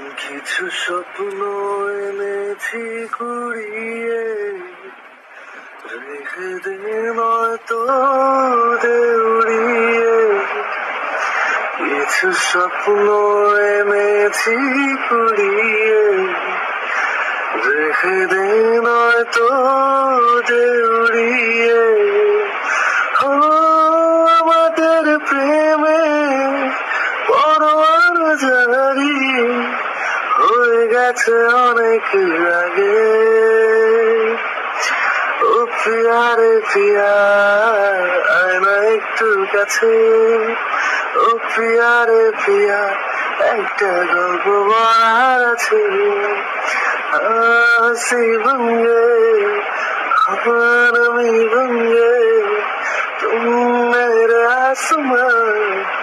কিছু স্বপ্ন এনেছি কুড়িয়ে। রেখে দে নয়তো দে উড়িয়ে কিছু স্বপ্ন এনেছি কুড়িয়ে। রেখে দে নয়তো দে উড়িয়ে ও আমাদের প্রেমে পরোয়ার জারি গেছে অনেক আগে। ও রে একটু কাছে। উপিয়ারে পিয়া একটা গল্প বলার আছে। হাসি ভঙ্গে আমার আমি ভঙ্গে তুমি রাসমা আসমান